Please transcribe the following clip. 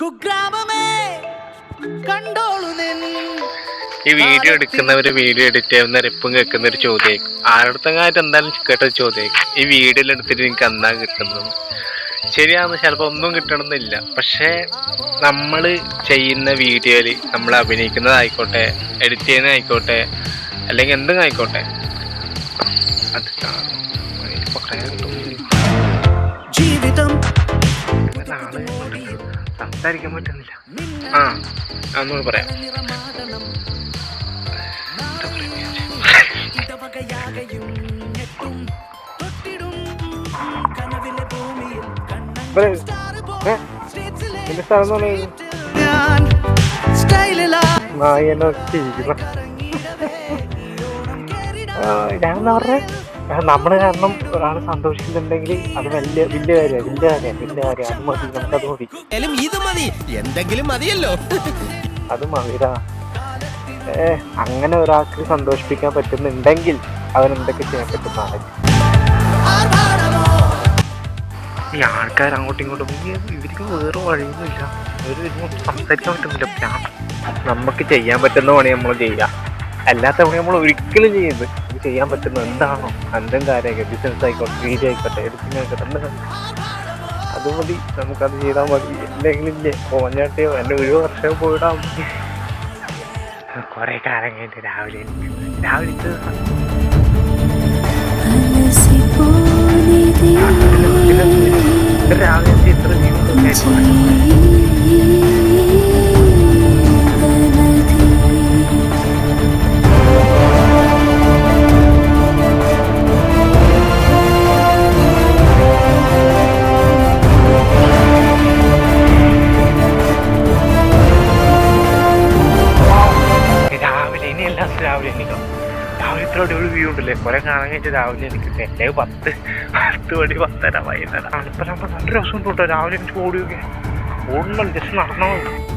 കുഗ്രാമമേ കണ്ടോളൂ നിൻ ഈ വീഡിയോ എടുക്കുന്നവര് വീഡിയോ എഡിറ്റ് ചെയ്യുന്ന ഇപ്പം കേൾക്കുന്ന ഒരു ചോദ്യമായിരിക്കും. ആരുടെ എന്തായാലും കേട്ട ഒരു ചോദ്യമായിരിക്കും. ഈ വീഡിയോയിൽ എടുത്തിട്ട് എനിക്ക് എന്താ കിട്ടുന്നത്? ശരിയാണ് ചിലപ്പോൾ ഒന്നും കിട്ടണമെന്നില്ല. പക്ഷേ നമ്മൾ ചെയ്യുന്ന വീഡിയോയിൽ നമ്മൾ അഭിനയിക്കുന്നതായിക്കോട്ടെ എഡിറ്റ് ചെയ്യുന്നതായിക്കോട്ടെ അല്ലെങ്കിൽ എന്തും ആയിക്കോട്ടെ അത്. ജീവിതം സംസാരിക്കാൻ പറ്റുന്നില്ല. ആ അന്നോട് പറയാം. എന്റെ സ്ഥലം എന്ന് പറയുന്നത് ഞാൻ പറഞ്ഞേ നമ്മൾ കാരണം ഒരാൾ സന്തോഷിക്കുന്നുണ്ടെങ്കിൽ അത് വലിയ വലിയ കാര്യമാണ് വലിയ കാര്യമാണ് വലിയ കാര്യം അത് മതി നമുക്കത് മതി. എലും ഇത് മതി. എന്തെങ്കിലും മതിയല്ലോ. അത് മതിടാ ഏ അങ്ങനെ ഒരാൾക്ക് സന്തോഷിപ്പിക്കാൻ പറ്റുന്നുണ്ടെങ്കിൽ അവൻ എന്തൊക്കെ ചെയ്യാൻ പറ്റുന്നതാണ് ഈ ആൾക്കാർ അങ്ങോട്ടും ഇങ്ങോട്ടും ഇവർക്ക് വേറെ വഴിയൊന്നുമില്ല. ഒരു സംസാരിക്കാൻ പറ്റുന്നില്ല. നമുക്ക് ചെയ്യാൻ പറ്റുന്ന പണി നമ്മൾ ചെയ്യാം അല്ലാത്ത പണി നമ്മൾ ഒരിക്കലും ചെയ്യരുത് ചെയ്യാൻ പറ്റുന്ന എന്താണോ? എന്തും കാര്യമൊക്കെ ബിസിനസ് ആയിക്കോട്ടെ വീഡിയോ ആയിക്കോട്ടെ എഡിറ്റിംഗ് ആയിക്കോട്ടെ എന്താ അത് മതി നമുക്കത് ചെയ്താൽ മതി. എന്തെങ്കിലും ഇല്ലേ പോഞ്ഞാട്ടിയോ എന്റെ ഒരു വർഷം പോയിടാൻ മതി. കുറെ കാലം കഴിഞ്ഞിട്ട് രാവിലെ. രാവിലെ രാവിലെ ഇത്ര ജീവിതം രാവിലെ ഇനി എല്ലാം രാവിലെ എണീക്കണം. രാവിലെ ഇത്ര അടിപൊളി വ്യൂ ഉണ്ടല്ലേ? കുറെ കാണാൻ കഴിഞ്ഞാൽ രാവിലെ എനിക്ക് എന്റെ പത്ത് പത്ത് മണി പത്തര വൈകുന്നേരം. തണുപ്പലാകുമ്പോൾ നല്ല രസം കേട്ടോ രാവിലെ എനിക്ക് ഓടിയൊക്കെ. ഓടുന്നുണ്ട് ജസ്റ്റ് നടന്നാൽ മതി